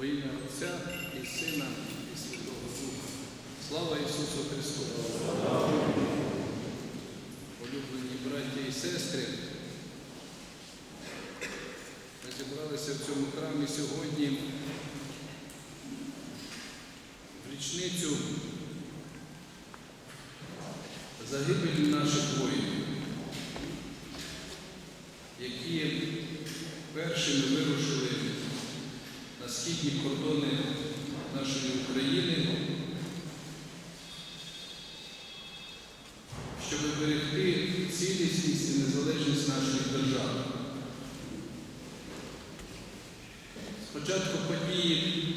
Во ім'я Отця і Сина, і Святого Духа. Слава Ісусу Христу! Улюблені браті і сестри, ми зібралися в цьому храмі сьогодні в річницю загибелі наших воїнів, які першими вирушили на східні кордони нашої України, щоб берегти цілісність і незалежність нашої держави. Спочатку події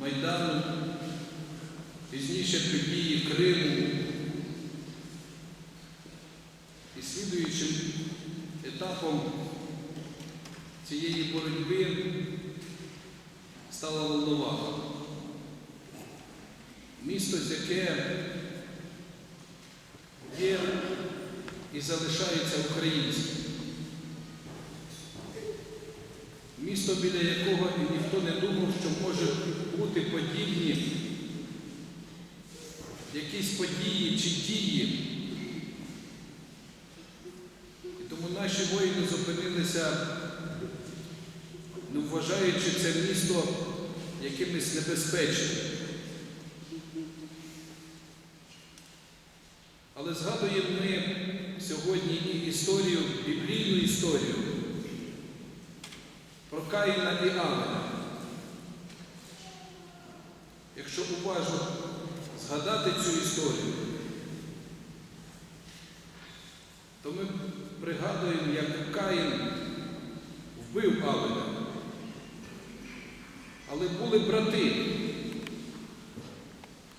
Майдану, пізніше події Криму. І етапом цієї боротьби стала Волноваха. Місто, яке є і залишається українським. Місто, біля якого ніхто не думав, що може бути подібні якісь події чи дії. І тому наші воїни зупинилися, не вважаючи це місто якимось небезпечним. Але згадуємо ми сьогодні і історію, біблійну історію про Каїна і Авеля. Якщо уважно згадати цю історію, то ми пригадуємо, як Каїн вбив Авеля. Але були брати,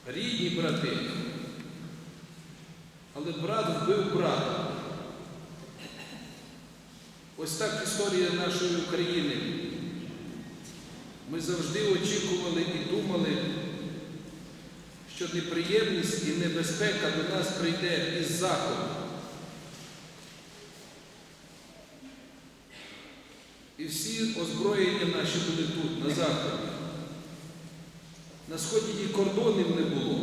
рідні брати. Але брат вбив брата. Ось так історія нашої України. Ми завжди очікували і думали, що неприємність і небезпека до нас прийде із заходу. І всі озброєння наші були тут, на заході. На сході і кордонів не було.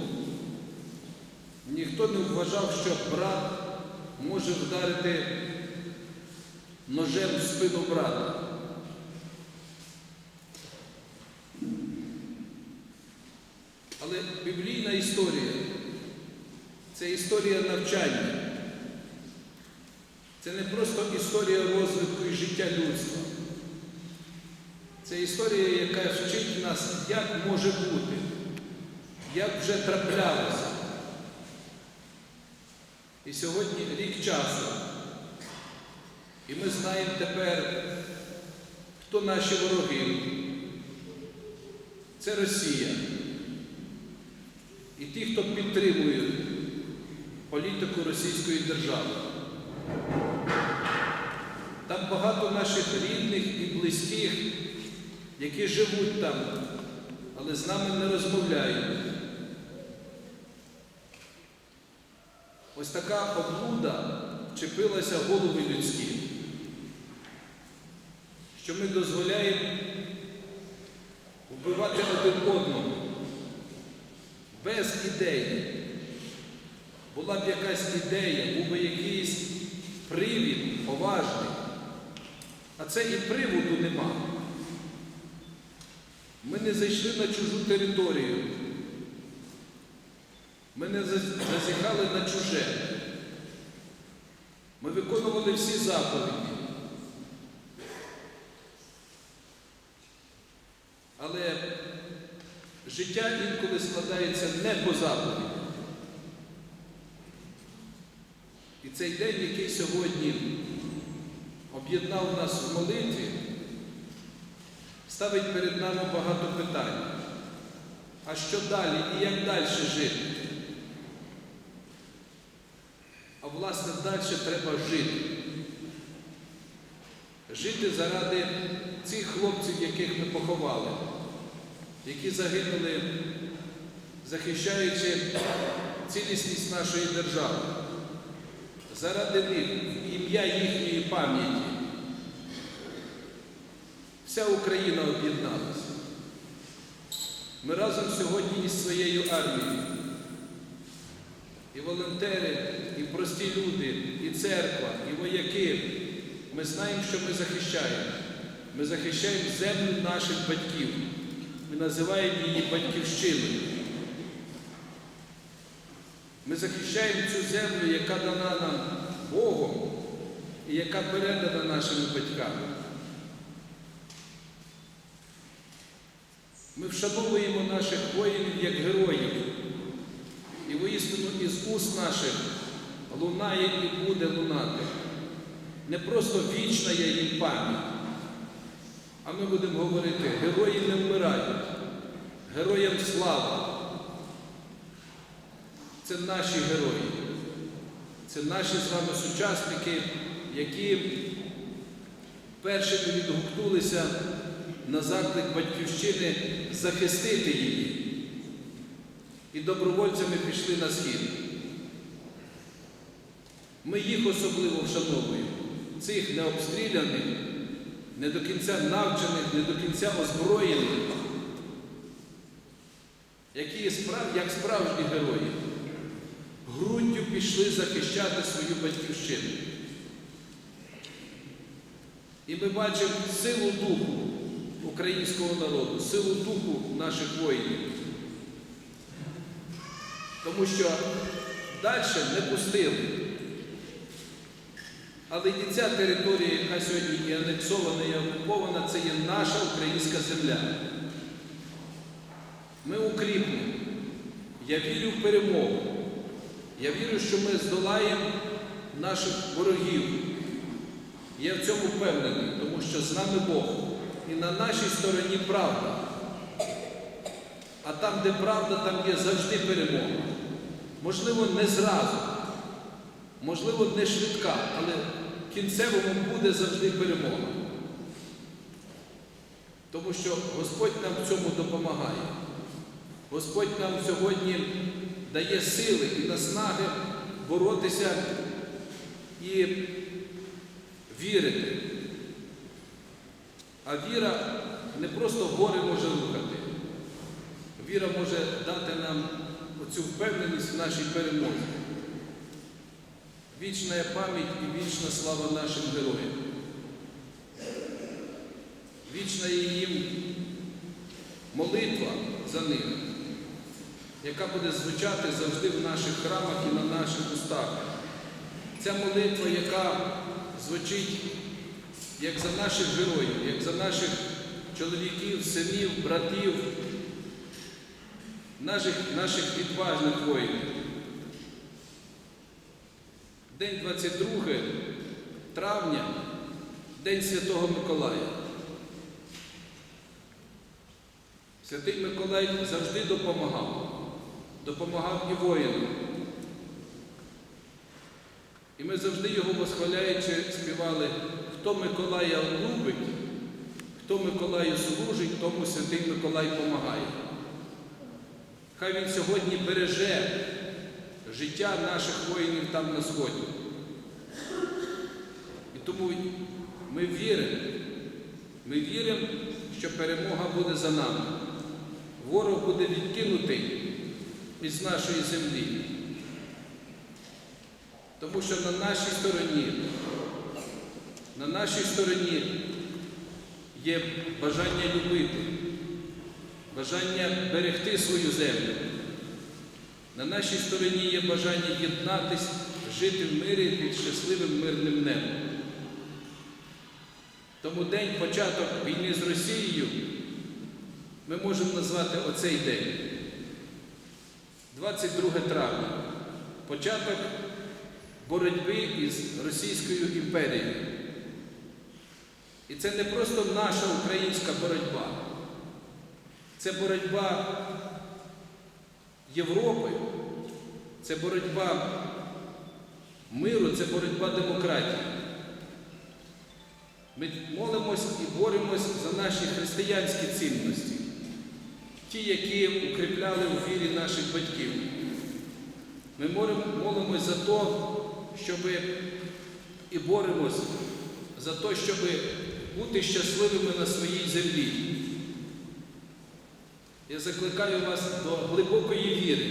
Ніхто не вважав, що брат може вдарити ножем в спину брата. Але біблійна історія це історія навчання. Це не просто історія розвитку і життя людства. Це історія, яка вчить нас, як може бути, як вже траплялося. І сьогодні рік часу. І ми знаємо тепер, хто наші вороги. Це Росія. І ті, хто підтримує політику Російської держави. Там багато наших рідних і близьких, які живуть там, але з нами не розмовляють. Ось така облуда вчепилася голови людські, що ми дозволяємо вбивати один одного без ідеї. Була б якась ідея, був би якийсь привід поважний, а це і приводу нема. Ми не зайшли на чужу територію. Ми не зазіхали на чуже. Ми виконували всі заповіді. Але життя інколи складається не по заповіді. І цей день, який сьогодні об'єднав нас в молитві, ставить перед нами багато питань. А що далі і як далі жити? А власне далі треба жити. Жити заради цих хлопців, яких ми поховали, які загинули, захищаючи цілісність нашої держави. Заради них, ім'я їхньої пам'яті. Вся Україна об'єдналася. Ми разом сьогодні із своєю армією. І волонтери, і прості люди, і церква, і вояки. Ми знаємо, що ми захищаємо. Ми захищаємо землю наших батьків. Ми називаємо її батьківщиною. Ми захищаємо цю землю, яка дана нам Богом і яка передана нашими батьками. Ми вшановуємо наших воїнів як героїв. І воістину із уст наших лунає і буде лунати. Не просто вічна є їм пам'ять, а ми будемо говорити, герої не вмирають, героям слава. Це наші герої, це наші з вами сучасники, які першими відгукнулися на заклик батьківщини захистити її. І добровольцями пішли на схід. Ми їх особливо вшановуємо, цих необстріляних, не до кінця навчених, не до кінця озброєних, які справ, як справжні герої, груддю пішли захищати свою батьківщину. І ми бачимо силу духу українського народу, силу духу наших воїнів. Тому що далі не пустили. Але і ця територія, яка сьогодні є анексована і окупована, це є наша українська земля. Ми укріпнемо. Я вірю в перемогу. Я вірю, що ми здолаємо наших ворогів. Я в цьому впевнений, тому що з нами Бог. І на нашій стороні правда. А там, де правда, там є завжди перемога. Можливо, не зразу, можливо, не швидка, але в кінцевому буде завжди перемога. Тому що Господь нам в цьому допомагає. Господь нам сьогодні дає сили і наснаги боротися і вірити. А віра не просто гори може рухати. Віра може дати нам оцю впевненість в нашій перемозі. Вічна пам'ять і вічна слава нашим героям. Вічна є їм молитва за них, яка буде звучати завжди в наших храмах і на наших устах. Ця молитва, яка звучить як за наших героїв, як за наших чоловіків, синів, братів, наших, наших відважних воїнів. День 22 травня, День Святого Миколая. Святий Миколай завжди допомагав, допомагав і воїнам. І ми завжди його восхваляючи співали, хто Миколая любить, хто Миколаю служить, тому Святий Миколай помагає. Хай він сьогодні береже життя наших воїнів там на сході. І тому ми віримо, ми віримо, що перемога буде за нами. Ворог буде відкинутий із нашої землі. Тому що на нашій стороні, на нашій стороні є бажання любити, бажання берегти свою землю. На нашій стороні є бажання єднатись, жити в мирі під щасливим мирним небом. Тому день початок війни з Росією ми можемо назвати оцей день. 22 травня. Початок боротьби із Російською імперією. І це не просто наша українська боротьба, це боротьба Європи, це боротьба миру, це боротьба демократії. Ми молимось і боремось за наші християнські цінності, ті, які укріпляли у вірі наших батьків. Ми молимось за те, щоб і боремось за те, щоб бути щасливими на своїй землі. Я закликаю вас до глибокої віри,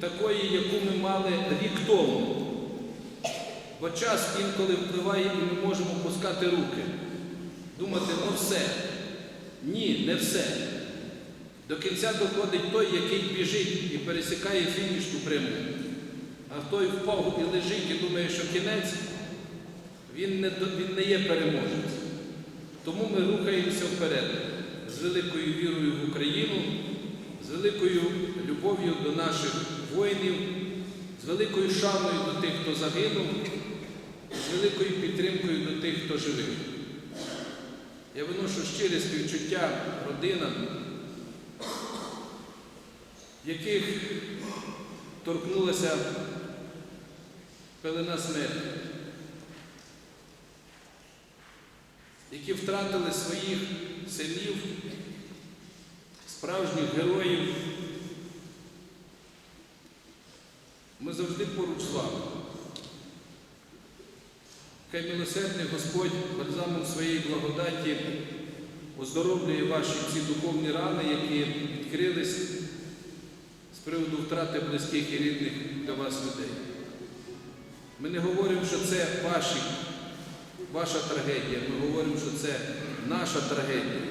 такої, яку ми мали рік тому. Бо час інколи впливає і ми можемо пускати руки, думати, ну все. Ні, не все. До кінця доходить той, який біжить і пересікає фінішну пряму. А той впав і лежить і думає, що кінець, він не, він не є переможець. Тому ми рухаємося вперед з великою вірою в Україну, з великою любов'ю до наших воїнів, з великою шаною до тих, хто загинув, з великою підтримкою до тих, хто живий. Я виношу щире співчуття родинам, яких торкнулася пелена смерті, які втратили своїх синів, справжніх героїв. Ми завжди поруч з вами. Хай милосердний Господь бальзамом своєї благодаті оздоровлює ваші ці духовні рани, які відкрились з приводу втрати близьких і рідних для вас людей. Ми не говоримо, що це ваші, ваша трагедія, ми говоримо, що це наша трагедія,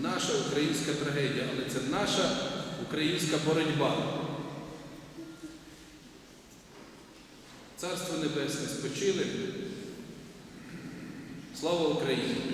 наша українська трагедія, але це наша українська боротьба. Царство Небесне спочили. Слава Україні!